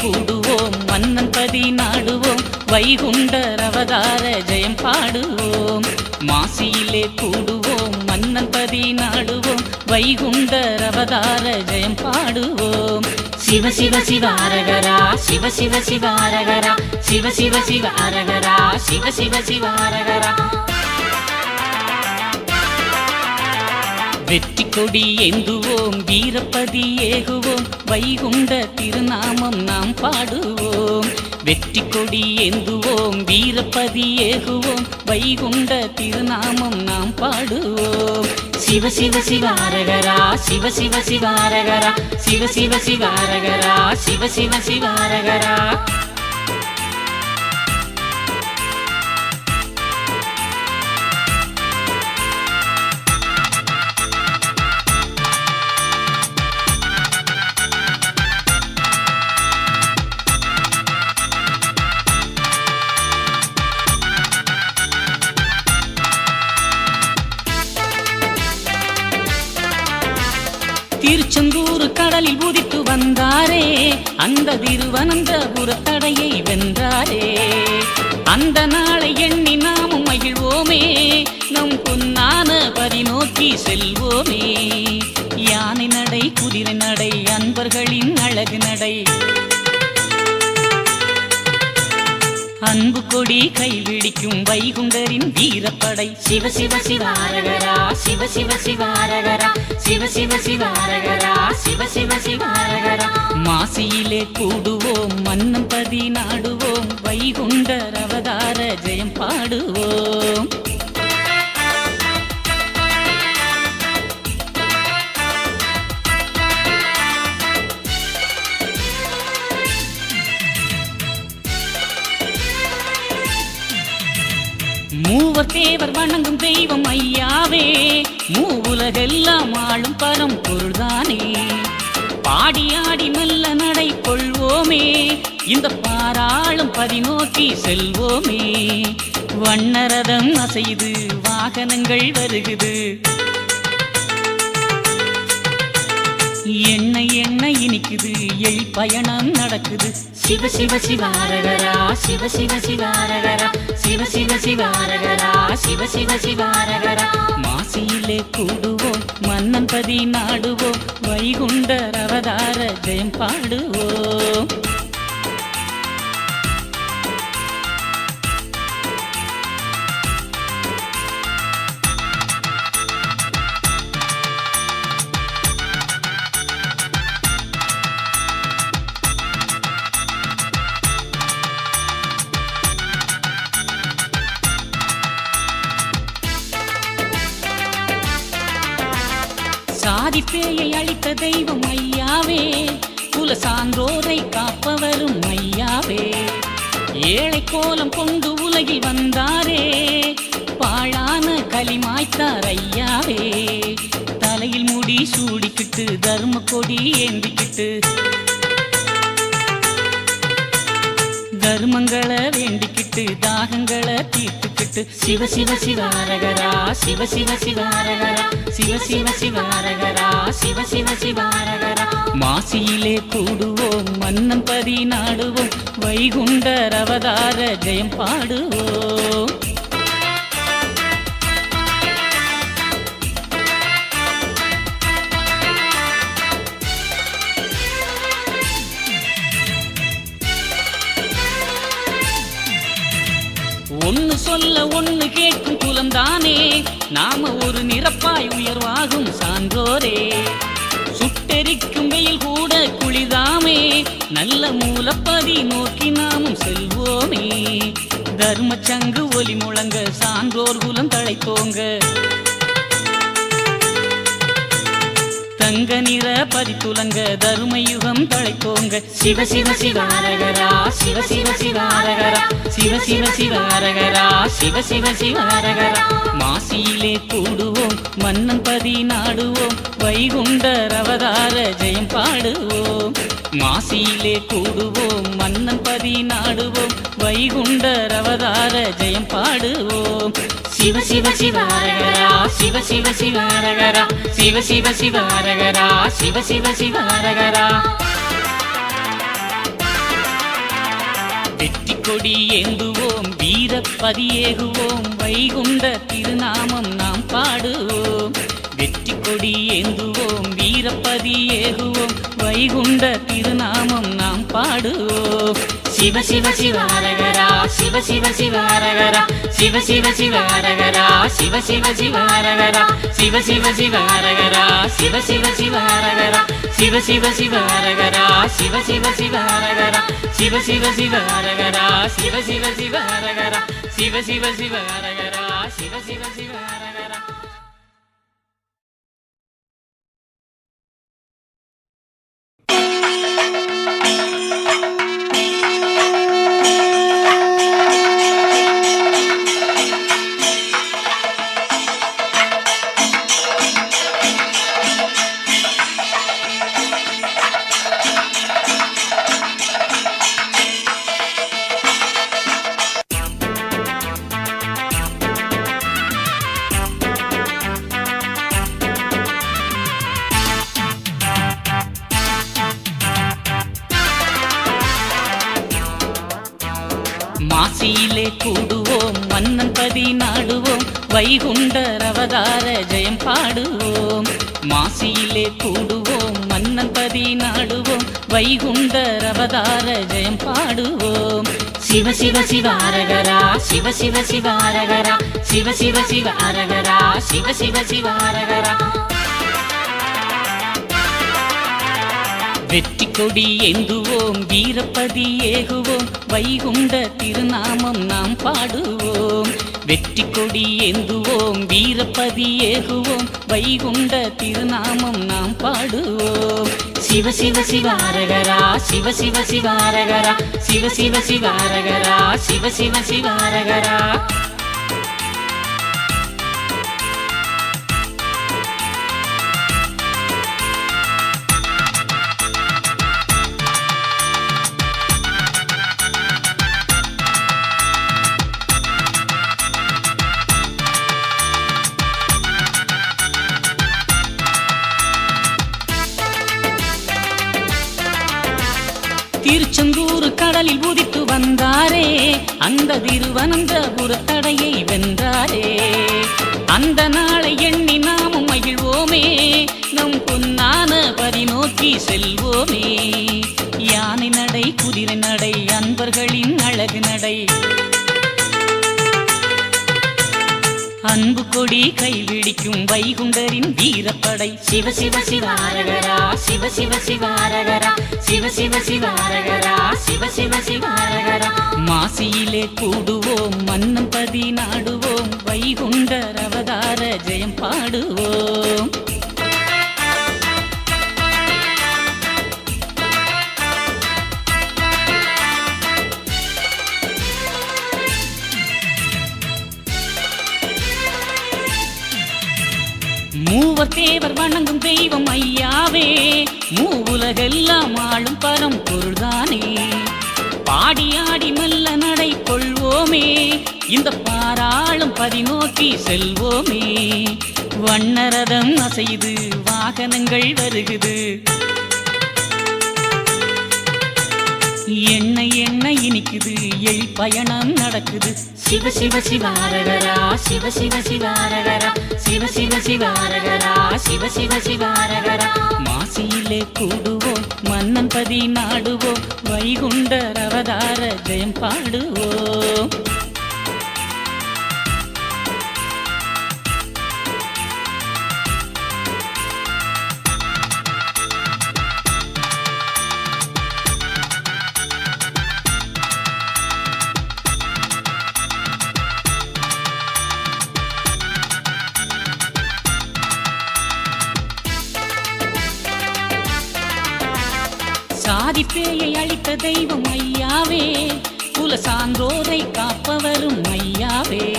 கூடுவோம் மன்னன் பதி நாடுவோம் வைகுண்டர் அவதார ஜெயம் பாடுவோம். மாசியிலே கூடுவோம் மன்னன் பதி நாடுவோம் வைகுண்டர் அவதார ஜெயம் பாடுவோம். சிவ சிவ சிவாரகரா சிவ சிவ சிவாரகரா சிவ சிவ சிவாரகரா சிவ சிவ சிவாரகரா வெற்றி கொடி ஏந்துவோம் வீரப்பதி ஏகுவோம் வைகுண்ட திருநாமம் நாம் பாடுவோம். வெற்றி கொடி ஏந்துவோம் வீரப்பதி ஏகுவோம் வைகுண்ட திருநாமம் நாம் பாடுவோம். சிவ சிவ சிவாரகரா சிவ சிவ சிவாரகரா சிவ சிவ சிவாரகரா சிவ சிவ சிவாரகரா அந்த திருவனந்தபுர வென்றாரே. அந்த நாளை எண்ணி நாமும் மகிழ்வோமே. நம் பொன்னான பதி நோக்கி செல்வோமே. யானை நடை குதிரை நடை அன்பர்களின் அழகு நடை. அன்பு கொடி கைவிடிக்கும் வைகுண்டரின் வீரப்படை. சிவ சிவ சிவாரகரா சிவ சிவ சிவாரகரா சிவ சிவ சிவாரகரா சிவ சிவ சிவாரகரா மாசியிலே கூடுவோம் மன்னம் பதி நாடுவோம் வைகுண்டர் அவதார ஜெயம் பாடுவோம். வணங்கும் தெய்வம் ஐயாவே. மூவுலகெல்லாம் ஆளும் பரம் பொருள்தானே. பாடி ஆடி மெல்ல நடை கொள்வோமே. இந்த பாராளும் பதிநோக்கி செல்வோமே. வண்ணரதம் அசைது வாகனங்கள் வருகுது. என்ன என்ன இனிக்குது எள் பயணம் நடக்குது. சிவ சிவ சிவாரகரா சிவ சிவ சிவாரகரா சிவ சிவ சிவாரகரா சிவ சிவ சிவாரகரா மாசியிலே கூடுவோம் மன்னன் பதி நாடுவோம் வைகுண்டர் அவதார ஜெயம் பாடுவோம். பேயை தெய்வம் ஐயாவே. குல சான்றோரை காப்பவரும் ஐயாவே. ஏழை கோலம் கொண்டு உலகில் வந்தாரே. பாழான களிமாய்த்தார் ஐயாவே. தலையில் முடி சூடிக்கிட்டு தர்ம கொடி ஏந்திக்கிட்டு. தர்மங்களை வேண்டிக்கிட்டு தாகங்களை தீர்த்துக்கிட்டு. சிவ சிவ சிவாரகரா சிவ சிவ சிவாரகரா சிவ சிவ சிவாரகரா சிவ சிவ சிவாரகரா மாசியிலே கூடுவோம் மன்னன் பதி நாடுவோம் வைகுண்டர் அவதார ஜெயம் பாடுவோம். சொல்ல ஒன்னு கேட்கும் குலந்தானே நாம ஒரு நிரப்பாய் உயர்வாகும் சான்றோரே. சுட்டெரிக்கும் வெயில் கூட குளிதாமே. நல்ல மூலப்பதி நோக்கி நாமும் செல்வோமே. தர்மச்சங்கு ஒலி முழங்க சான்றோர் குலம் தழைத்தோங்க தங்க நிற பதித்துலங்க தருமயுகம் தழைத்தோங்க. சிவ சிவ சிவாரகரா சிவ சிவ சிவாரகரா சிவ சிவ சிவாரகரா சிவ சிவ சிவாரகரா மாசியிலே கூடுவோம் மன்னன் பதி நாடுவோம் வைகுண்டர் அவதார ஜெயம் பாடுவோம். மாசியிலே கூடுவோம் மன்னன் பதி நாடுவோம் வைகுண்டர் அவதார ஜெயம் பாடுவோம். சிவ சிவ சிவாரகரா சிவ சிவ சிவாரகரா சிவ சிவ சிவாரகரா சிவ சிவ சிவாரகரா. வெற்றி கொடி ஏந்துவோம் வீரப்பதி ஏகுவோம் வைகுண்ட திருநாமம் நாம் பாடுவோம். வெற்றி கொடி ஏந்துவோம் வீரப்பதி ஏகுவோம் வைகுண்ட திருநாமம் நாம் பாடுவோம். சிவ சிவ சிவ அரகரா சிவ சிவ சிவ அரகரா சிவ சிவ சிவ அரகரா சிவ சிவ சிவ அரகரா சிவ சிவ சிவ அரகரா சிவ சிவ சிவ அரகரா சிவ சிவ சிவ அரகரா சிவ சிவ சிவ அரகரா சிவ சிவ சிவ அரகரா சிவ சிவ சிவ அரகரா சிவ சிவ சிவ அரகரா சிவ சிவ சிவ அரகரா காசியிலே கூடுவோம் மன்னன் பதி நாடுவோம் வைகுண்டர் அவதார ஜெயம் பாடுவோம். மாசியிலே கூடுவோம் மன்னன் பதி நாடுவோம் வைகுண்டர் அவதார ஜெயம் பாடுவோம். சிவ சிவ சிவ அரகரா சிவ சிவ சிவ அரகரா சிவ சிவ சிவ அரகரா சிவ சிவ சிவ அரகரா. வெற்றி கொடி ஏந்துவோம் வீரப்பதி ஏகுவோம் வைகுண்ட திருநாமம் நாம் பாடுவோம். வெற்றி கொடி ஏந்துவோம் வீரப்பதி ஏகுவோம் வைகுண்ட திருநாமம் நாம் பாடுவோம். சிவ சிவ சிவாரகரா சிவ சிவ சிவாரகரா சிவ சிவ சிவாரகரா சிவ சிவ சிவாரகரா வந்த திருவனந்தபுர தடையை வென்றாரே. அந்த நாளை எண்ணி நாமும் மகிழ்வோமே. நம் பொன்னான பரிநோக்கி செல்வோமே. கைவிடிக்கும் வைகுண்டரின் வீரப்படை. சிவ சிவ சிவாரகரா சிவ சிவ சிவாரகரா சிவ சிவ சிவாரகரா சிவ சிவ சிவாரகரா மாசியிலே கூடுவோம் மன்னம் பதி நாடுவோம் வைகுண்டர் அவதார ஜெயம் பாடுவோம். மூவர் தேவர் வணங்கும் தெய்வம் ஐயாவே. மூவுலகெல்லாம் ஆளும் பரம் பொருள்தானே. பாடி ஆடி மெல்ல நடை கொள்வோமே. இந்த பாராளும் பதிநோக்கி செல்வோமே. வண்ணரதம் அசைது வாகனங்கள் வருகுது. என்ன என்ன இனிக்குது? எழி பயணம் நடக்குது. சிவ சிவ சிவாரகரா சிவ சிவ சிவாரகரா சிவ சிவ சிவாரகரா சிவ சிவ சிவாரகரா. மாசியிலே கூடுவோம் மன்னன் பதி நாடுவோம் வைகுண்டர் அவதார ஜெயம் பாடுவோம் சாதி பேயை அழித்த தெய்வம் ஐயாவே. குல சான்றோரை காப்பவரும் ஐயாவே.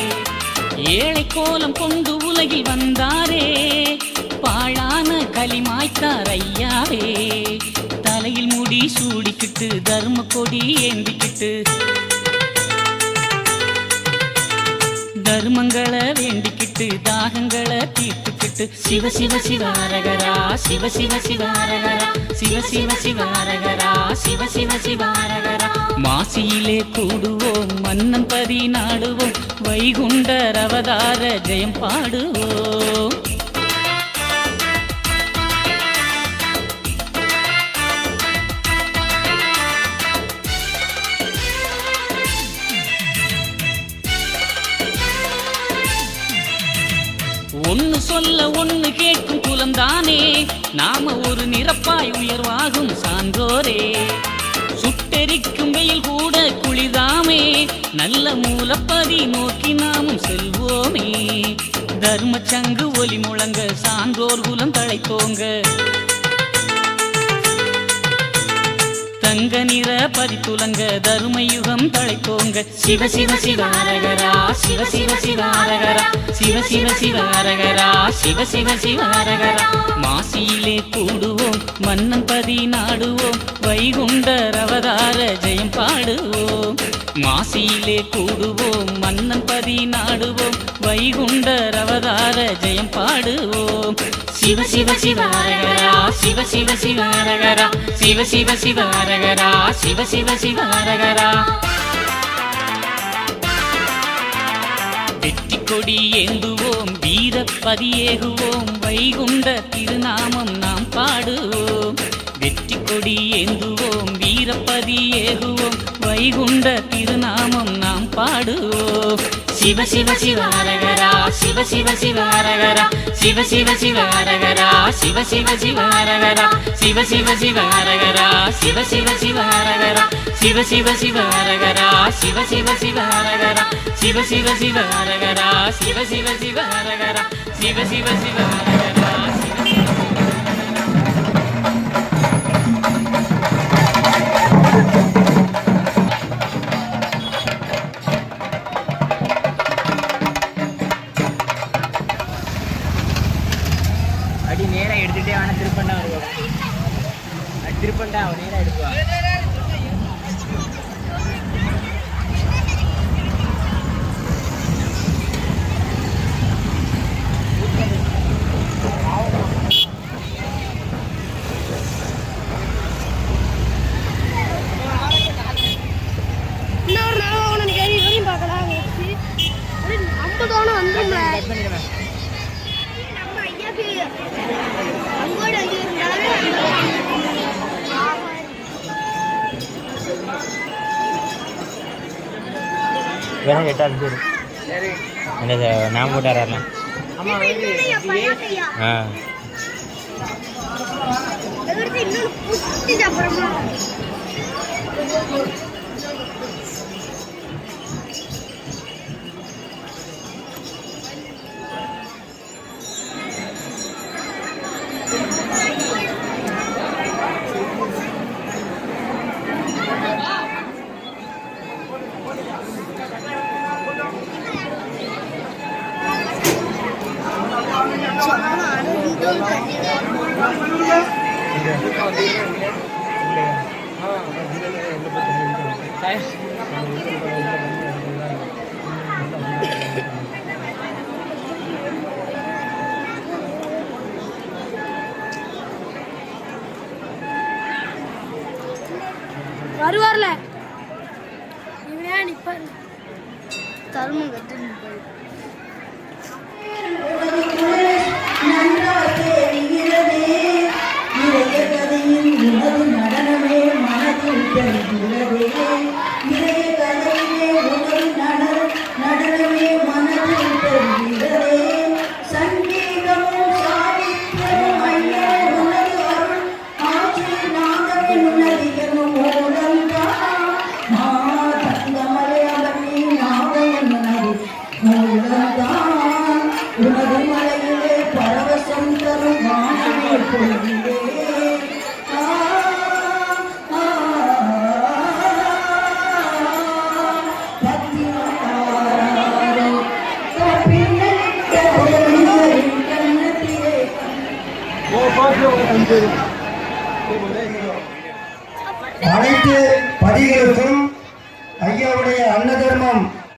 ஏழை கோலம் கொண்டு உலகில் வந்தாரே. பாழான களிமாய்த்தார் ஐயாவே. தலையில் முடி சூடிக்கிட்டு தர்ம கொடி ஏந்திக்கிட்டு. தர்மங்களை வேண்டிக்கிட்டு தாகங்களை தீர்த்து விட்டு சிவ சிவ சிவாரகரா சிவ சிவ சிவாரகரா சிவ சிவ சிவாரகரா சிவ சிவ சிவாரகரா மாசியிலே கூடுவோம் மன்னன் பதி நாடுவோம் வைகுண்டர் அவதார ஜெயம் பாடுவோம். சொல்ல ஒன்னு கேட்கும் குலந்தானே நாம ஒரு நிரப்பாய் உயர்வாகும் சான்றோரே. சுட்டெரிக்கும் வெயில் கூட குளிதாமே. நல்ல மூலப்பதி நோக்கி நாமும் செல்வோமே. தர்மச்சங்கு ஒலி முழங்க சான்றோர் குலம் தழைத்தோங்க தங்க நிற பதித்துலங்க தருமயுகம் தழைத்தோங்க சிவ சிவ சிவாரகரா சிவ சிவ சிவாரகரா சிவ சிவ சிவாரகரா சிவ சிவ சிவாரகரா. மாசியிலே கூடுவோம் மன்னன் பதி நாடுவோம் வைகுண்டர் அவதார ஜெயம் பாடுவோம். மாசியிலே கூடுவோம் மன்னன் பதி நாடுவோம் வைகுண்டர் அவதார ஜெயம் பாடுவோம். சிவ சிவ சிவாரகரா சிவ சிவ சிவாரகரா சிவ சிவ சிவாரகரா சிவ சிவ சிவாரகரா. வெற்றி கொடி ஏந்துவோம் வீரப்பதி ஏகுவோம் வைகுண்ட திருநாமம் நாம் பாடுவோம். வெற்றி கொடி ஏந்துவோம் வீரப்பதி ஏகுவோம் வைகுண்ட திருநாமம் நாம் பாடுவோம். சிவ சிவ சிவ அரகரா சிவ சிவ சிவ அரகரா சிவ சிவ சிவ அரகரா சிவ சிவ சிவ அரகரா சிவ சிவ சிவ அரகரா சிவ சிவ சிவ அரகரா சிவ சிவ சிவ அரகரா சிவ சிவ சிவ அரகரா சிவ சிவ சிவ அரகரா சிவ சிவ சிவ அரகரா சிவ சிவ சிவ சார் பேர் என்ன சார் நான் போட்டாரா ஆ. வருவார்ல? இவனே நிப்பாரு. தருமம் உணர்ந்தான் உனது மலையிலே பரவசம் தரும் வானமே பொழுதிலே